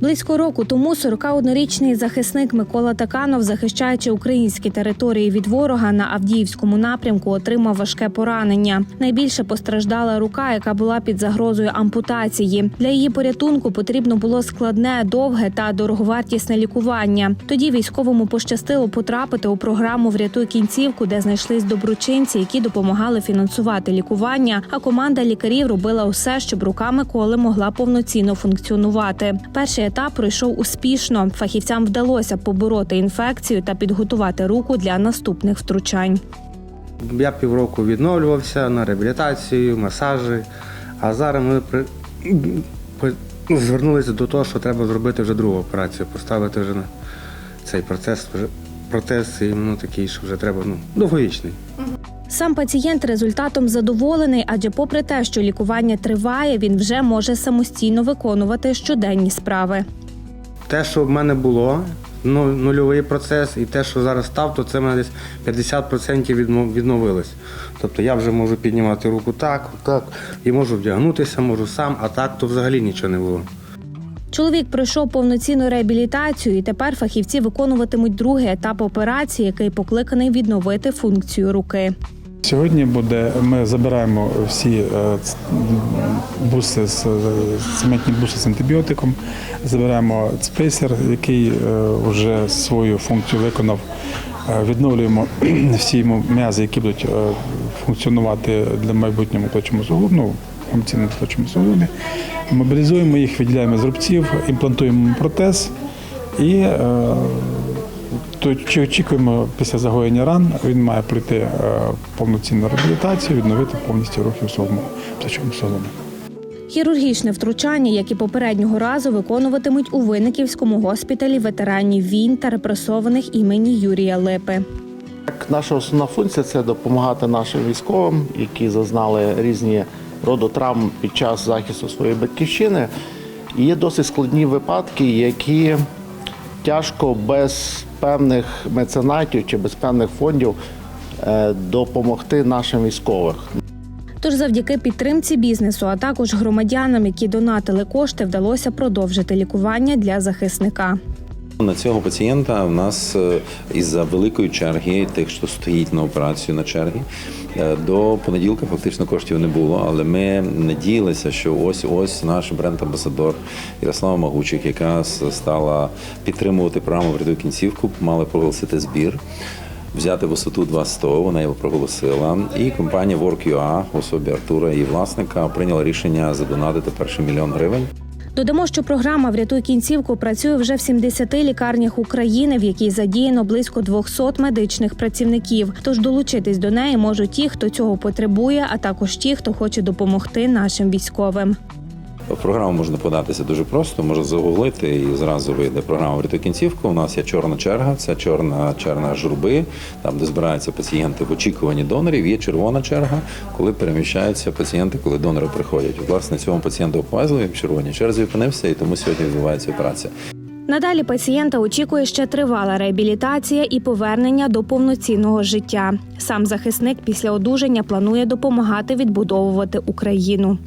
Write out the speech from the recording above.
Близько року тому 41-річний захисник Микола Таканов, захищаючи українські території від ворога на Авдіївському напрямку, отримав важке поранення. Найбільше постраждала рука, яка була під загрозою ампутації. Для її порятунку потрібно було складне, довге та дороговартісне лікування. Тоді військовому пощастило потрапити у програму Врятуй кінцівку, де знайшлись доброчинці, які допомагали фінансувати лікування. А команда лікарів робила усе, щоб рука Миколи могла повноцінно функціонувати. Перший етап пройшов успішно. Фахівцям вдалося побороти інфекцію та підготувати руку для наступних втручань. Я півроку відновлювався на реабілітацію, масажі, а зараз ми при... ну, звернулися до того, що треба зробити вже другу операцію, поставити вже на цей процес, вже протез ну, такий, що вже треба ну, довговічний. Сам пацієнт результатом задоволений, адже, попри те, що лікування триває, він вже може самостійно виконувати щоденні справи. Те, що в мене було, ну, нульовий процес, і те, що зараз став, то це в мене десь 50% відно- відновилось. Тобто я вже можу піднімати руку так, так, і можу вдягнутися, можу сам, а так то взагалі нічого не було. Чоловік пройшов повноцінну реабілітацію, і тепер фахівці виконуватимуть другий етап операції, який покликаний відновити функцію руки. Сьогодні буде. Ми забираємо всі е, буси з е, цементні буси з антибіотиком. Забираємо спейсер, який е, вже свою функцію виконав. Відновлюємо всі м'язи, які будуть функціонувати для майбутнього плечому суглобу, ну, функційному плечому суглобі. Мобілізуємо їх, виділяємо з рубців, імплантуємо протез і то чи очікуємо після загоєння ран, він має пройти е, повноцінну реабілітацію, відновити повністю рухи в своєму плечовому суглобі. Хірургічне втручання, як і попереднього разу, виконуватимуть у Винниківському госпіталі ветеранів війн та репресованих імені Юрія Липи. Наша основна функція це допомагати нашим військовим, які зазнали різні роду травм під час захисту своєї батьківщини. І є досить складні випадки, які тяжко без певних меценатів чи без певних фондів е, допомогти нашим військовим. Тож, завдяки підтримці бізнесу, а також громадянам, які донатили кошти, вдалося продовжити лікування для захисника. На цього пацієнта в нас е, із-за великої черги, тих, що стоїть на операцію на чергі, е, до понеділка фактично коштів не було. Але ми надіялися, що ось ось наш бренд-амбасадор Ярослава Магучик, яка стала підтримувати програму «Врятуй кінцівку, мали проголосити збір. Взяти висоту 200, вона його проголосила. І компанія Work.ua в особі Артура і власника прийняла рішення задонатити перший мільйон гривень. Додамо, що програма Врятуй кінцівку працює вже в 70 лікарнях України, в якій задіяно близько 200 медичних працівників. Тож долучитись до неї можуть ті, хто цього потребує, а також ті, хто хоче допомогти нашим військовим. В програму можна податися дуже просто, можна загуглити і зразу вийде програма «Врятуй кінцівку. У нас є чорна черга, це чорна черга журби, там де збираються пацієнти в очікуванні донорів. Є червона черга, коли переміщаються пацієнти, коли донори приходять. Власне, цього пацієнта повезли в червоній черзі опинився, і тому сьогодні відбувається операція. Надалі пацієнта очікує ще тривала реабілітація і повернення до повноцінного життя. Сам захисник після одужання планує допомагати відбудовувати Україну.